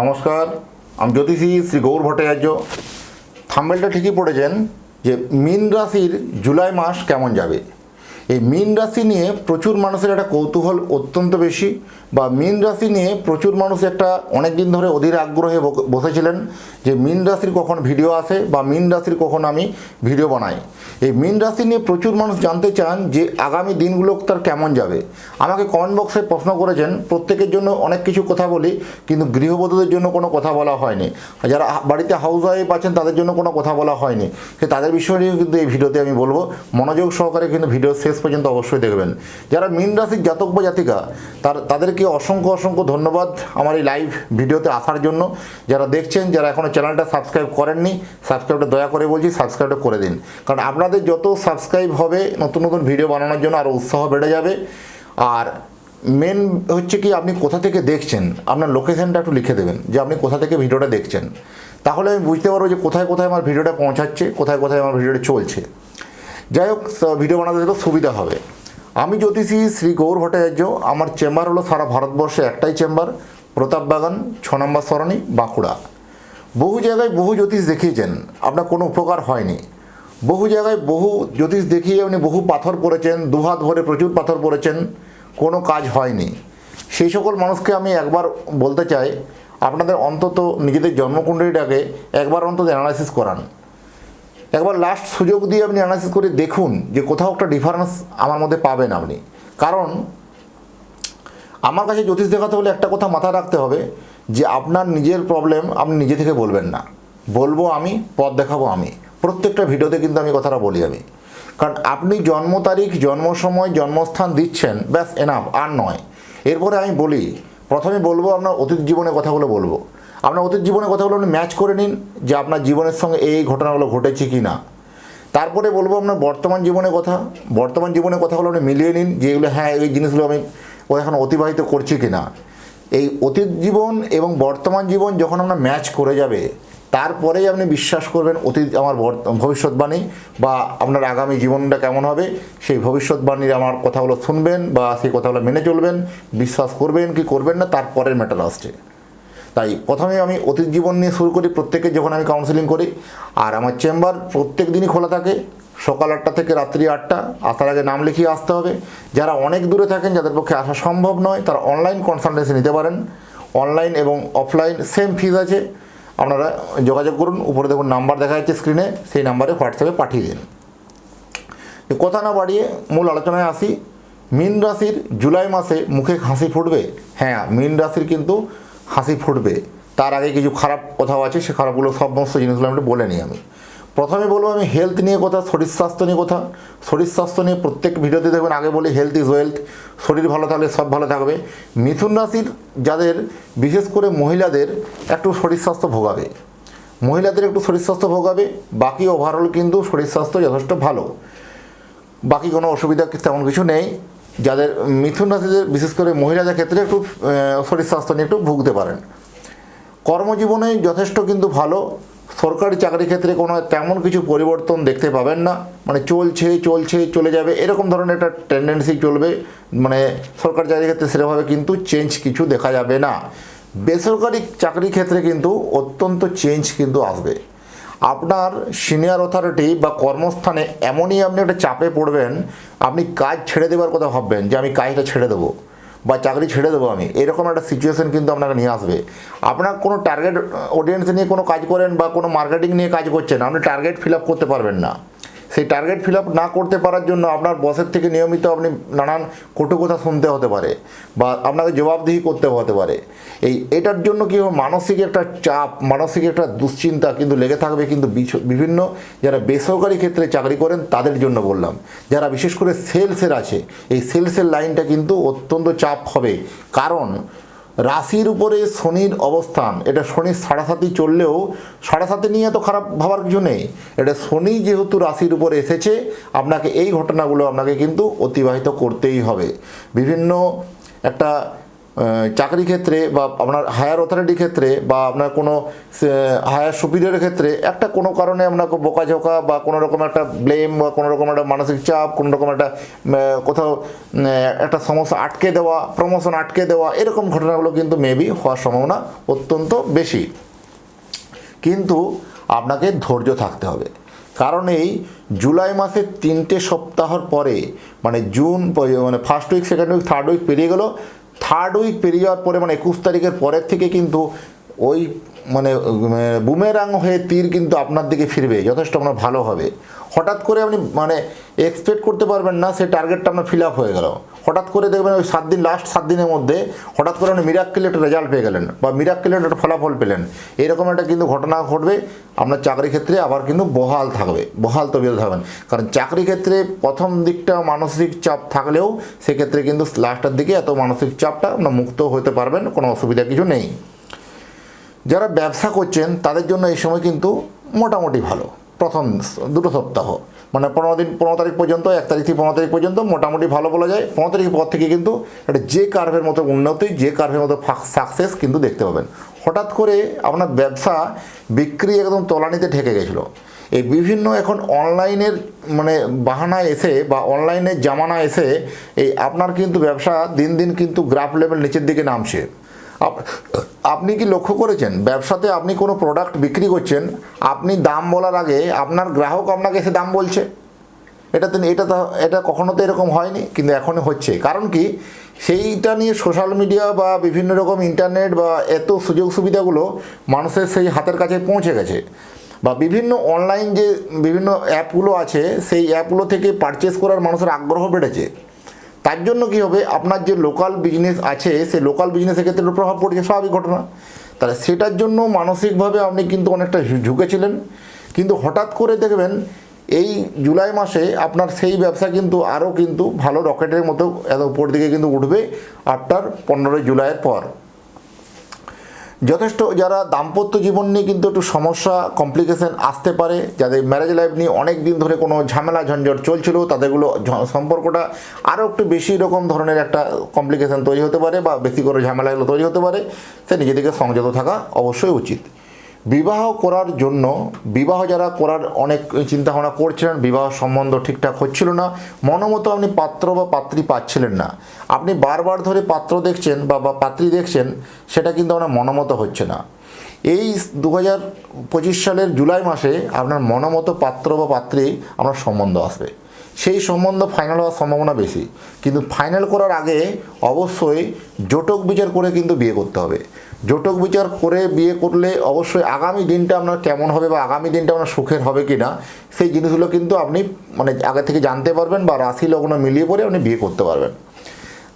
নমস্কার, আমি জ্যোতিষী শ্রী গৌর ভট্টাচার্য। থাম্বেলটা ঠিকই পড়েছেন যে, মীন রাশির জুলাই মাস কেমন যাবে? এই মীন রাশি নিয়ে প্রচুর মানুষের একটা কৌতূহল অত্যন্ত বেশি বা মীন রাশি নিয়ে প্রচুর মানুষ একটা অনেক দিন ধরে অধীর আগ্রহে বসেছিলেন যে মীন রাশির কখন ভিডিও আসে বা মীন রাশির কখন আমি ভিডিও বানাই। এই মীন রাশি নিয়ে প্রচুর মানুষ জানতে চান যে আগামী দিনগুলো তার কেমন যাবে। আমাকে কমেন্ট বক্সে প্রশ্ন করেছেন, প্রত্যেকের জন্য অনেক কিছু কথা বলি, কিন্তু গৃহবধূদের জন্য কোনো কথা বলা হয়নি। যারা বাড়িতে হাউস ওয়াইফ আছেন, তাদের জন্য কোনো কথা বলা হয়নি। সে তাদের বিষয় নিয়ে কিন্তু এই ভিডিওতে আমি বলব। মনোযোগ সহকারে কিন্তু ভিডিও শেষ পর্যন্ত অবশ্যই দেখবেন। যারা মীন রাশির জাতক বা জাতিকা, তার, তাদেরকে অসংখ্য অসংখ্য ধন্যবাদ আমার এই লাইভ ভিডিওতে আসার জন্য। যারা দেখছেন, যারা এখনও চ্যানেলটা সাবস্ক্রাইব করেননি সাবস্ক্রাইবটা দয়া করে বলছি সাবস্ক্রাইবটা করে দিন। কারণ আপনাদের যত সাবস্ক্রাইব হবে, নতুন নতুন ভিডিও বানানোর জন্য আরও উৎসাহ বেড়ে যাবে। আর মেন হচ্ছে কি, আপনি কোথা থেকে দেখছেন, আপনার লোকেশনটা একটু লিখে দেবেন, যে আপনি কোথা থেকে ভিডিওটা দেখছেন। তাহলে আমি বুঝতে পারব যে কোথায় কোথায় আমার ভিডিওটা পৌঁছাচ্ছে, কোথায় কোথায় আমার ভিডিওটা চলছে। যাই হোক ভিডিও বানাতে একটু সুবিধা হবে। আমি জ্যোতিষী শ্রী গৌর ভট্টাচার্য, আমার চেম্বার হলো সারা ভারতবর্ষে একটাই চেম্বার, প্রতাপ বাগান, ছ নম্বর সরণি, বাঁকুড়া। বহু জায়গায় বহু জ্যোতিষ দেখিয়েছেন, আপনার কোনো উপকার হয়নি। বহু জায়গায় বহু জ্যোতিষ দেখিয়ে আপনি বহু পাথর পড়েছেন, দুহাত ভরে প্রচুর পাথর পড়েছেন, কোনো কাজ হয়নি। সেই সকল মানুষকে আমি একবার বলতে চাই, আপনাদের অন্তত নিজেদের জন্মকুণ্ডলীটাকে একবার অন্তত অ্যানালাইসিস করান। একবার লাস্ট সুযোগ দিয়ে আপনি অ্যানালাইসিস করে দেখুন যে কোথাও একটা ডিফারেন্স আমার মধ্যে পাবেন আপনি। কারণ আমার কাছে জ্যোতিষ দেখাতে হলে একটা কথা মাথায় রাখতে হবে যে আপনার নিজের প্রবলেম আপনি নিজে থেকে বলবেন না। বলব আমি, পথ দেখাবো আমি। প্রত্যেকটা ভিডিওতে কিন্তু আমি কথাটা বলি আমি। কারণ আপনি জন্ম তারিখ, জন্ম সময়, জন্মস্থান দিচ্ছেন, ব্যাস এনাফ আর নয়। এরপরে আমি বলি, প্রথমে বলব আপনার অতীত জীবনের কথাগুলো বলব। আপনার অতীত জীবনের কথাগুলো আপনি ম্যাচ করে নিন যে আপনার জীবনের সঙ্গে এই ঘটনাগুলো ঘটেছে কি না। তারপরে বলব আপনার বর্তমান জীবনের কথা। বর্তমান জীবনের কথাগুলো আপনি মিলিয়ে নিন যে এগুলো হ্যাঁ এই জিনিসগুলো আমি ও এখন অতিবাহিত করছি কি না এই অতীত জীবন এবং বর্তমান জীবন যখন আপনার ম্যাচ করে যাবে, তারপরেই আপনি বিশ্বাস করবেন অতীত আমার ভবিষ্যৎবাণী বা আপনার আগামী জীবনটা কেমন হবে। সেই ভবিষ্যৎবাণীর আমার কথাগুলো শুনবেন বা সেই কথাগুলো মেনে চলবেন, বিশ্বাস করবেন কি করবেন না, তারপরের ম্যাটার আসছে। তাই প্রথমে আমি অতীত জীবন নিয়ে শুরু করি, প্রত্যেকে যখন আমি কাউন্সিলিং করি, আর আমার চেম্বার প্রত্যেক দিনই খোলা থাকে। সকাল আটটা থেকে রাত্রি আটটা, আসার আগে নাম লিখিয়ে আসতে হবে। যারা অনেক দূরে থাকেন, যাদের পক্ষে আসা সম্ভব নয়, তারা অনলাইন কনসালটেন্সি নিতে পারেন। অনলাইন এবং অফলাইন সেম ফিজ আছে। আপনারা যোগাযোগ করুন, উপরে দেখুন নাম্বার দেখা যাচ্ছে স্ক্রিনে সেই নাম্বারে হোয়াটসঅ্যাপে পাঠিয়ে দিন। কথা না বাড়িয়ে মূল আলোচনায় আসি। মীন রাশির জুলাই মাসে মুখে হাসি ফুটবে? হ্যাঁ মীন রাশির কিন্তু হাসি ফুটবে। তার আগে কিছু খারাপ কথাও আছে, সে খারাপগুলো সমস্ত জিনিসগুলো আমি বলে নিই আমি। প্রথমে বলব আমি হেলথ নিয়ে কথা, শরীর স্বাস্থ্য নিয়ে কথা। শরীর স্বাস্থ্য নিয়ে প্রত্যেক ভিডিওতে দেখবেন আগে বলি হেলথ ইজ ওয়েলথ শরীর ভালো থাকলে সব ভালো থাকবে। মিথুন রাশির যাদের, বিশেষ করে মহিলাদের একটু শরীর স্বাস্থ্য ভোগাবে। মহিলাদের একটু শরীর স্বাস্থ্য ভোগাবে, বাকি ওভারঅল কিন্তু শরীর স্বাস্থ্য যথেষ্ট ভালো। বাকি কোনো অসুবিধা তেমন কিছু নেই। যাদের মিথুন রাশিদের বিশেষ করে মহিলাদের ক্ষেত্রে একটু শরীর স্বাস্থ্য নিয়ে একটু ভুগতে পারেন। কর্মজীবনে যথেষ্ট কিন্তু ভালো। সরকারি চাকরির ক্ষেত্রে কোনো তেমন কিছু পরিবর্তন দেখতে পাবেন না। মানে চলছে চলছে, চলে যাবে, এরকম ধরনের একটা টেন্ডেন্সি চলবে। মানে সরকারি চাকরির ক্ষেত্রে সেরকমভাবে কিন্তু চেঞ্জ কিছু দেখা যাবে না। বেসরকারি চাকরির ক্ষেত্রে কিন্তু অত্যন্ত চেঞ্জ কিন্তু আসবে। আপনার সিনিয়র অথরিটি বা কর্মস্থানে এমনই আপনি একটা চাপে পড়বেন, আপনি কাজ ছেড়ে দেবার কথা ভাববেন যে আমি কাজটা ছেড়ে দেবো বা চাকরি ছেড়ে দেবো আমি। এরকম একটা সিচুয়েশন কিন্তু আপনাকে নিয়ে আসবে। আপনার কোনো টার্গেট অডিয়েন্স নিয়ে কোনো কাজ করেন বা কোনো মার্কেটিং নিয়ে কাজ করছেন, আপনি টার্গেট ফিল আপ করতে পারবেন না। সেই টার্গেট ফিল আপ না করতে পারার জন্য আপনার বসের থেকে নিয়মিত আপনি নানান কটু কথা শুনতে হতে পারে বা আপনাকে জবাবদিহি করতে হতে পারে। এই এটার জন্য কি মানসিক একটা চাপ, মানসিক একটা দুশ্চিন্তা কিন্তু লেগে থাকবে। কিন্তু বিভিন্ন যারা বেসরকারি ক্ষেত্রে চাকরি করেন তাদের জন্য বললাম। যারা বিশেষ করে সেলসের আছে, এই সেলসের লাইনটা কিন্তু অত্যন্ত চাপ হবে। কারণ রাশির উপরে শনির অবস্থান। এটা শনির সাড়ে সাতি চললেও, সাড়ে সাতি নিয়ে এত খারাপ ভাবার কিছু নেই। এটা শনি যেহেতু রাশির উপরে এসেছে, আপনাকে এই ঘটনাগুলো আপনাকে কিন্তু অতিবাহিত করতেই হবে। বিভিন্ন একটা চাকরি ক্ষেত্রে বা আপনার হায়ার অথরিটি ক্ষেত্রে বা আপনার কোনো হায়ার সুপিরিয়রের ক্ষেত্রে একটা কোনো কারণে আপনাকে বোকাঝোকা বা কোনো রকম একটা ব্লেম বা কোনো রকম একটা মানসিক চাপ, কোনো রকম একটা কোথাও একটা সমস্যা আটকে দেওয়া প্রমোশন আটকে দেওয়া, এরকম ঘটনাগুলো কিন্তু মেবি হওয়ার সম্ভাবনা অত্যন্ত বেশি। কিন্তু আপনাকে ধৈর্য থাকতে হবে। কারণ এই জুলাই মাসের তিনটে সপ্তাহর পরে মানে জুন মানে first week second week third week পেরিয়ে গেল থার্ড উইক পেরিয়ে যাওয়ার পরে মানে একুশ তারিখের পরের থেকে কিন্তু ওই মানে বুমেরাং হয়ে তীর কিন্তু আপনার দিকে ফিরবে, যথেষ্ট আপনার ভালো হবে। হঠাৎ করে আপনি মানে এক্সপেক্ট করতে পারবেন না, সেই টার্গেটটা আপনার ফিল আপ হয়ে গেল। হঠাৎ করে দেখবেন ওই সাত দিন লাস্ট সাত দিনের মধ্যে হঠাৎ করে আপনি মিরাক্কেলে একটা রেজাল্ট পেয়ে গেলেন বা মিরাক্কেলে একটা ফলাফল পেলেন। এরকম একটা কিন্তু ঘটনা ঘটবে। আপনার চাকরি ক্ষেত্রে আবার কিন্তু বহাল থাকবে, বহাল তবিয়ত থাকবেন কারণ চাকরি ক্ষেত্রে প্রথম দিকটা মানসিক চাপ থাকলেও সেক্ষেত্রে কিন্তু লাস্টের দিকে এত মানসিক চাপটা আপনার মুক্ত হতে পারবেন, কোনো অসুবিধা কিছু নেই। যারা ব্যবসা করছেন, তাদের জন্য এই সময় কিন্তু মোটামুটি ভালো। প্রথম দুটো সপ্তাহ। মানে পনেরো দিন, পনেরো তারিখ পর্যন্ত, এক তারিখ থেকে পনেরো তারিখ পর্যন্ত মোটামুটি ভালো বলা যায়। পনেরো তারিখের পর থেকে কিন্তু একটা যে কার্ভের মতো উন্নতি যে কার্ভের মতো সাকসেস কিন্তু দেখতে পাবেন। হঠাৎ করে আপনার ব্যবসা বিক্রি একদম তলানিতে ঠেকে গেছিল। এই বিভিন্ন এখন অনলাইনের মানে বাহানায় এসে বা অনলাইনের জামানা এসে এই আপনার কিন্তু ব্যবসা দিন দিন কিন্তু গ্রাফ লেভেল নিচের দিকে নামছে। আপনি কি লক্ষ্য করেছেন? ব্যবসাতে আপনি কোনো প্রোডাক্ট বিক্রি করছেন, আপনি দাম বলার আগে আপনার গ্রাহক আপনাকে এসে দাম বলছে? এটা তো এটা তো এটা কখনো তো এরকম হয়নি, কিন্তু এখন হচ্ছে। কারণ কি? সেইটা নিয়ে সোশ্যাল মিডিয়া বা বিভিন্ন রকম ইন্টারনেট বা এত সুযোগ সুবিধাগুলো মানুষের সেই হাতের কাছে পৌঁছে গেছে। বা বিভিন্ন অনলাইন যে বিভিন্ন অ্যাপগুলো আছে, সেই অ্যাপগুলো থেকে পারচেস করার মানুষের আগ্রহ বেড়েছে। তার জন্য কি হবে? আপনার যে লোকাল বিজনেস আছে, সে লোকাল বিজনেসের ক্ষেত্রে প্রভাব পড়ছে, স্বাভাবিক ঘটনা। তাহলে সেটার জন্য মানসিকভাবে আপনি কিন্তু অনেকটা ঝুঁকেছিলেন। কিন্তু হঠাৎ করে দেখবেন, এই জুলাই মাসে আপনার সেই ব্যবসা কিন্তু আরও কিন্তু ভালো রকেটের মতো এত উপর দিকে কিন্তু উঠবে আফটার পনেরোই জুলাইয়ের পর। যথেষ্ট যারা দাম্পত্য জীবন নিয়ে কিন্তু একটু সমস্যা কমপ্লিকেশন আসতে পারে, যাদের ম্যারেজ লাইফ নিয়ে অনেক দিন ধরে কোনো ঝামেলা, ঝঞ্ঝট চলছিল, তাদেরগুলো সম্পর্কটা আরও একটু বেশি রকম ধরনের একটা কমপ্লিকেশন তৈরি হতে পারে বা বেশি করে ঝামেলাগুলো তৈরি হতে পারে। সে নিজেদেরকে সংযত থাকা অবশ্যই উচিত। বিবাহ করার জন্য, বিবাহ যারা করার অনেক চিন্তাভাবনা করছিলেন, বিবাহ সম্বন্ধ ঠিকঠাক হচ্ছিল না মনোমতো আপনি পাত্র বা পাত্রী পাচ্ছিলেন না। আপনি বারবার ধরে পাত্র দেখছেন বা বা পাত্রী দেখছেন, সেটা কিন্তু আপনার মনোমতো হচ্ছে না। এই দু হাজার পঁচিশ সালের জুলাই মাসে আপনার মনোমতো পাত্র বা পাত্রী আপনার সম্বন্ধ আসবে। সেই সম্বন্ধ ফাইনাল হওয়ার সম্ভাবনা বেশি। কিন্তু ফাইনাল করার আগে অবশ্যই জোটক বিচার করে কিন্তু বিয়ে করতে হবে। জোটক বিচার করে বিয়ে করলে অবশ্যই আগামী দিনটা আপনার কেমন হবে বা আগামী দিনটা আপনার সুখের হবে কি না, সেই জিনিসগুলো কিন্তু আপনি মানে আগে থেকে জানতে পারবেন বা রাশি লগ্ন মিলিয়ে পরে আপনি বিয়ে করতে পারবেন।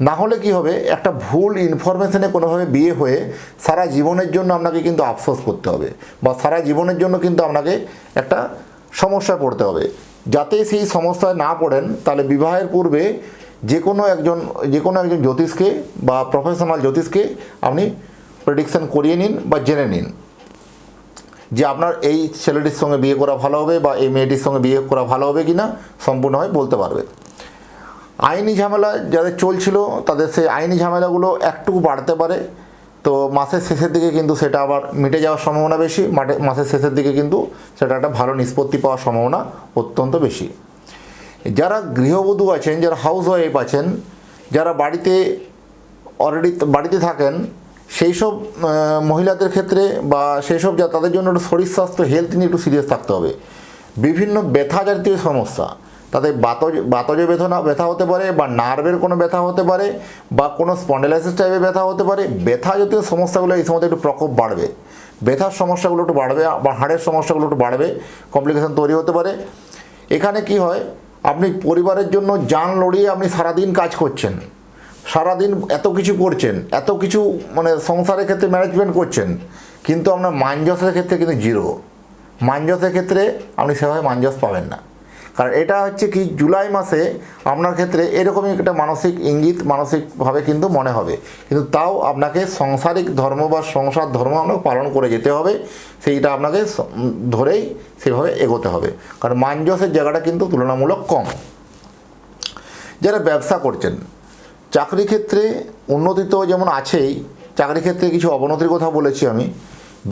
না হলে কি হবে, একটা ভুল ইনফরমেশনে কোনোভাবে বিয়ে হয়ে সারা জীবনের জন্য আপনাকে কিন্তু আফসোস করতে হবে বা সারা জীবনের জন্য কিন্তু আপনাকে একটা সমস্যায় পড়তে হবে। যাতে সেই সমস্যায় না পড়েন, তাহলে বিবাহের পূর্বে যে কোনো একজন যে কোনো একজন জ্যোতিষকে বা প্রফেশনাল জ্যোতিষকে আপনি প্রেডিকশন করিয়ে নিন বা জেনে নিন যে আপনার এই ছেলেটির সঙ্গে বিয়ে করা ভালো হবে বা এই মেয়েটির সঙ্গে বিয়ে করা ভালো হবে কি না সম্পূর্ণভাবে বলতে পারবে। আইনি ঝামেলা যাদের চলছিল তাদের সেই আইনি ঝামেলাগুলো একটুকু বাড়তে পারে। তো মাসের শেষের দিকে কিন্তু সেটা আবার মিটে যাওয়ার সম্ভাবনা বেশি। মাসের শেষের দিকে কিন্তু সেটা একটা ভালো নিষ্পত্তি পাওয়ার সম্ভাবনা অত্যন্ত বেশি। যারা গৃহবধূ আছেন, যারা হাউস ওয়াইফ আছেন, যারা বাড়িতে অলরেডি বাড়িতে থাকেন সেই সব মহিলাদের ক্ষেত্রে বা সেই সব যা তাদের জন্য একটু শরীর স্বাস্থ্য হেলথ নিয়ে একটু সিরিয়াস থাকতে হবে। বিভিন্ন ব্যথা জাতীয় সমস্যা, তাদের বাতজ বাতজ বেদনা ব্যথা হতে পারে বা নার্ভের কোনো ব্যথা হতে পারে বা কোনো স্পন্ডেলাইসিস টাইপের ব্যথা হতে পারে, ব্যথা জাতীয় সমস্যাগুলো এই সময় একটু প্রকোপ বাড়বে। ব্যথার সমস্যাগুলো একটু বাড়বে বা হাড়ের সমস্যাগুলো একটু বাড়বে কমপ্লিকেশন তৈরি হতে পারে। এখানে কি হয়, আপনি পরিবারের জন্য যান লড়িয়ে আপনি সারাদিন কাজ করছেন। সারাদিন এত কিছু করছেন, এত কিছু মানে সংসারের ক্ষেত্রে ম্যানেজমেন্ট করছেন, কিন্তু আপনার মাঞ্জসের ক্ষেত্রে কিন্তু জিরো মাঞ্জসের ক্ষেত্রে আপনি সেভাবে মাঞ্জস পাবেন না। কারণ এটা হচ্ছে কি, জুলাই মাসে আপনার ক্ষেত্রে এরকমই একটা মানসিক ইঙ্গিত, মানসিকভাবে কিন্তু মনে হবে। কিন্তু তাও আপনাকে সংসারিক ধর্ম বা সংসার ধর্ম আপনাকে পালন করে যেতে হবে, সেইটা আপনাকে ধরেই সেভাবে এগোতে হবে। কারণ মাঞ্জসের জায়গাটা কিন্তু তুলনামূলক কম। যারা ব্যবসা করছেন চাকরি ক্ষেত্রে উন্নতি তো যেমন আছেই, চাকরি ক্ষেত্রে কিছু অবনতির কথা বলেছি আমি।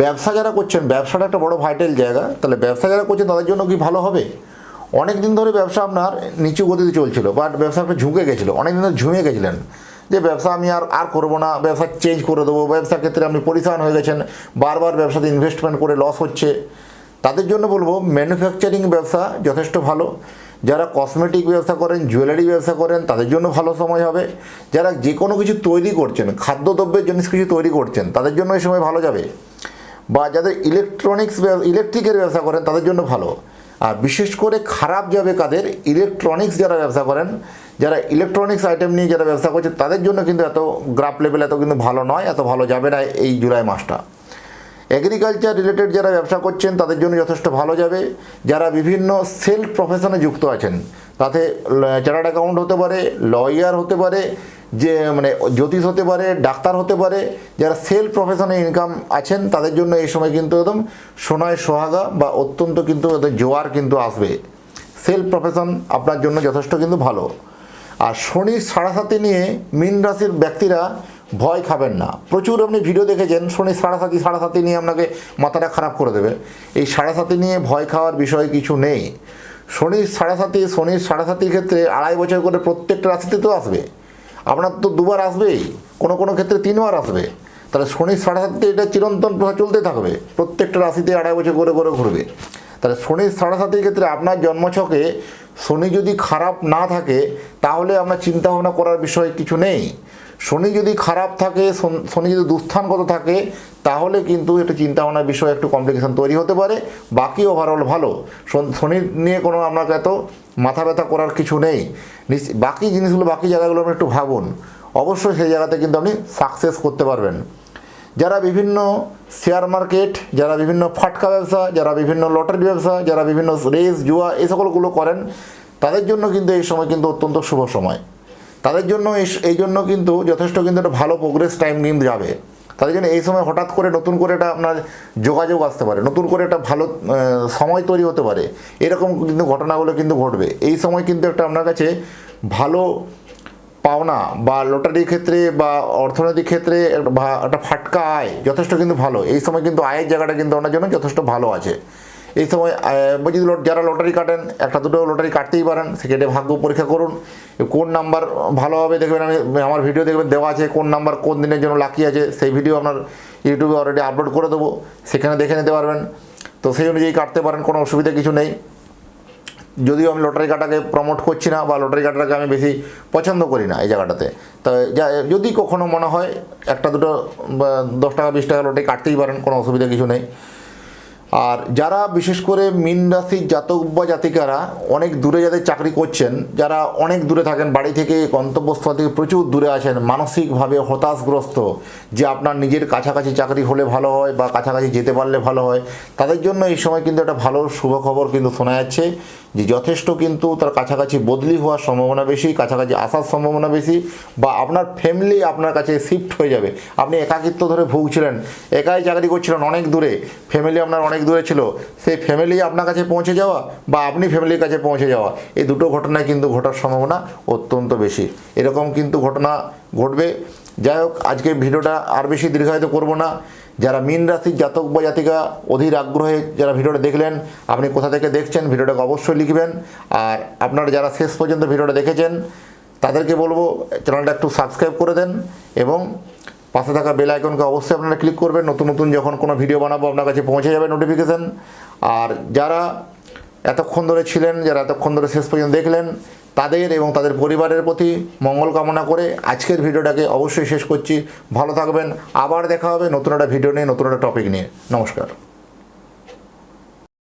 ব্যবসা যারা করছেন, ব্যবসাটা একটা বড় ভাইটাল জায়গা। তাহলে ব্যবসা যারা করছেন, তাদের জন্য কি ভালো হবে? অনেক দিন ধরে ব্যবসা আপনার নিচু গতিতে চলছিল বাট ব্যবসা একটা ঝুঁকে গেছিল অনেক দিন ধরে ঝুঁকে গেছিলেন। যে ব্যবসা আমি আর আর করব না, ব্যবসা চেঞ্জ করে দেবো, ব্যবসার ক্ষেত্রে আপনি পরিচালন হয়ে গেছেন, বারবার ব্যবসাতে ইনভেস্টমেন্ট করে লস হচ্ছে। তাদের জন্য বলব ম্যানুফ্যাকচারিং ব্যবসা যথেষ্ট ভালো। যারা কসমেটিক ব্যবসা করেন জুয়েলারি ব্যবসা করেন, তাদের জন্য ভালো সময় হবে। যারা যে কোনো কিছু তৈরি করছেন, খাদ্যদ্রব্যের জিনিস কিছু তৈরি করছেন, তাদের জন্য এই সময় ভালো যাবে। বা যাদের ইলেকট্রনিক্স ইলেকট্রিকের ব্যবসা করেন, তাদের জন্য ভালো। আর বিশেষ করে খারাপ যাবে কাদের? ইলেকট্রনিক্স যারা ব্যবসা করেন, যারা ইলেকট্রনিক্স আইটেম নিয়ে যারা ব্যবসা করছে, তাদের জন্য কিন্তু এত গ্রাফ লেভেল এত কিন্তু ভালো নয়, এত ভালো যাবে না এই জুলাই মাসটা। এগ্রিকালচার রিলেটেড যারা ব্যবসা করছেন, তাদের জন্য যথেষ্ট ভালো যাবে। যারা বিভিন্ন সেলফ প্রফেশনে যুক্ত আছেন, তাতে চার্টার্ড অ্যাকাউন্ট হতে পারে লয়ার হতে পারে, যে মানে জ্যোতিষ হতে পারে, ডাক্তার হতে পারে, যারা সেল প্রফেশনে ইনকাম আছেন, তাদের জন্য এই সময় কিন্তু একদম সোনায় সোহাগা বা অত্যন্ত কিন্তু জোয়ার কিন্তু আসবে। সেল প্রফেশন আপনার জন্য যথেষ্ট কিন্তু ভালো। আর শনির সাড়ে সাথে নিয়ে মীন রাশির ব্যক্তিরা ভয় খাবেন না। প্রচুর আপনি ভিডিও দেখেছেন শনির সাড়ে সাথী সাড়ে সাথী নিয়ে আপনাকে মাথাটা খারাপ করে দেবে। এই সাড়ে সাথী নিয়ে ভয় খাওয়ার বিষয় কিছু নেই। শনির সাড়ে সাথী শনির সাড়ে সাথীর ক্ষেত্রে আড়াই বছর করে প্রত্যেকটা রাশিতে তো আসবে। আপনার তো দুবার আসবেই, কোনো কোনো ক্ষেত্রে তিনবার আসবে। তাহলে শনির সাড়ে সাথে এটা চিরন্তন প্রথা চলতে থাকবে, প্রত্যেকটা রাশিতে আড়াই বছর করে করে ঘুরবে। তাহলে শনির সাড়ে সাতের ক্ষেত্রে আপনার জন্মছকে শনি যদি খারাপ না থাকে, তাহলে আপনার চিন্তা ভাবনা করার বিষয় কিছু নেই। শনি যদি খারাপ থাকে, শন- যদি দুস্থানগত থাকে, তাহলে কিন্তু একটা চিন্তা ভাবনার বিষয়ে একটু কমপ্লিকেশন তৈরি হতে পারে। বাকি ওভারঅল ভালো। শন- নিয়ে কোনো আপনাকে এত মাথা ব্যথা করার কিছু নেই। বাকি জিনিসগুলো, বাকি জায়গাগুলো আপনি একটু ভাবুন। অবশ্যই সেই জায়গাতে কিন্তু আপনি সাকসেস করতে পারবেন। যারা বিভিন্ন শেয়ার মার্কেট যারা বিভিন্ন ফাটকা ব্যবসা, যারা বিভিন্ন লটারি ব্যবসা, যারা বিভিন্ন রেস জুয়া, এই সকলগুলো করেন, তাদের জন্য কিন্তু এই সময় কিন্তু অত্যন্ত শুভ সময়। তাদের জন্য এই জন্য কিন্তু যথেষ্ট কিন্তু একটা ভালো প্রোগ্রেস টাইম কিন্তু যাবে। তাদের জন্য এই সময় হঠাৎ করে নতুন করে এটা আপনার যোগাযোগ আসতে পারে, নতুন করে একটা ভালো সময় তৈরি হতে পারে। এরকম কিন্তু ঘটনাগুলো কিন্তু ঘটবে। এই সময় কিন্তু একটা আপনার কাছে ভালো পাওনা বা লটারির ক্ষেত্রে বা অর্থনৈতিক ক্ষেত্রে একটা ফাটকা আয় যথেষ্ট কিন্তু ভালো। এই সময় কিন্তু আয়ের জায়গাটা কিন্তু আপনার জন্য যথেষ্ট ভালো আছে। এই সময় লট- যারা লটারি কাটেন, একটা দুটো লটারি কাটতেই পারেন, সেক্ষেত্রে ভাগ্য পরীক্ষা করুন। কোন নাম্বার ভালো হবে দেখবেন আমি, আমার ভিডিও দেখবেন দেওয়া আছে কোন নাম্বার কোন দিনের জন্য লাকি আছে, সেই ভিডিও আপনার ইউটিউবে অলরেডি আপলোড করে দেবো। সেখানে দেখে নিতে পারবেন। তো সেই অনুযায়ী কাটতে পারেন, কোনো অসুবিধা কিছু নেই। যদিও আমি লটারি কাটাকে প্রমোট করছি না বা লটারি কাটাকে আমি বেশি পছন্দ করি না এই জায়গাটাতে। তো যা, যদি কখনো মনে হয় একটা দুটো দশ টাকা, বিশ টাকা লটারি কাটতেই পারেন, কোনো অসুবিধা কিছু নেই। আর যারা বিশেষ করে মিন রাশির জাতক বা জাতিকারা অনেক দূরে যাদের চাকরি করছেন, যারা অনেক দূরে থাকেন, বাড়ি থেকে গন্তব্যস্থল থেকে প্রচুর দূরে আছেন, মানসিকভাবে হতাশগ্রস্ত যে আপনার নিজের কাছাকাছি চাকরি হলে ভালো হয় বা কাছাকাছি যেতে পারলে ভালো হয়, তাদের জন্য এই সময় কিন্তু একটা ভালো শুভ খবর কিন্তু শোনা যাচ্ছে। যে যথেষ্ট কিন্তু তার কাছাকাছি বদলি হওয়ার সম্ভাবনা বেশি, কাছাকাছি আসার সম্ভাবনা বেশি বা আপনার ফ্যামিলি আপনার কাছে শিফট হয়ে যাবে। আপনি একাকিত্ব ধরে ভুগছিলেন, একাই চাকরি করছিলেন অনেক দূরে ফ্যামিলি আপনার অনেক দূরে ছিল, সেই ফ্যামিলি আপনার কাছে পৌঁছে যাওয়া বা আপনি ফ্যামিলির কাছে পৌঁছে যাওয়া, এই দুটো ঘটনায় কিন্তু ঘটার সম্ভাবনা অত্যন্ত বেশি। এরকম কিন্তু ঘটনা ঘটবে। যাই হোক আজকে ভিডিওটা আর বেশি দীর্ঘায়িত করব না। যারা মিন রাশির জাতক বা জাতিকা অধীর আগ্রহে যারা ভিডিওটা দেখলেন, আপনি কোথা থেকে দেখছেন ভিডিওটাকে অবশ্যই লিখবেন। আর আপনারা যারা শেষ পর্যন্ত ভিডিওটা দেখেছেন, তাদেরকে বলব, চ্যানেলটা একটু সাবস্ক্রাইব করে দেন এবং পাশে থাকা বেল আইকনকে অবশ্যই আপনারা ক্লিক করবেন। নতুন নতুন যখন কোনো ভিডিও বানাবো, আপনার কাছে পৌঁছে যাবে নোটিফিকেশান। আর যারা এতক্ষণ ধরে ছিলেন, যারা এতক্ষণ ধরে শেষ পর্যন্ত দেখলেন তাদের এবং তাদের পরিবারের প্রতি মঙ্গল কামনা করে আজকের ভিডিওটাকে অবশ্যই শেষ করছি। ভালো থাকবেন। আবার দেখা হবে নতুন একটা ভিডিও নিয়ে, নতুন একটা টপিক নিয়ে। নমস্কার।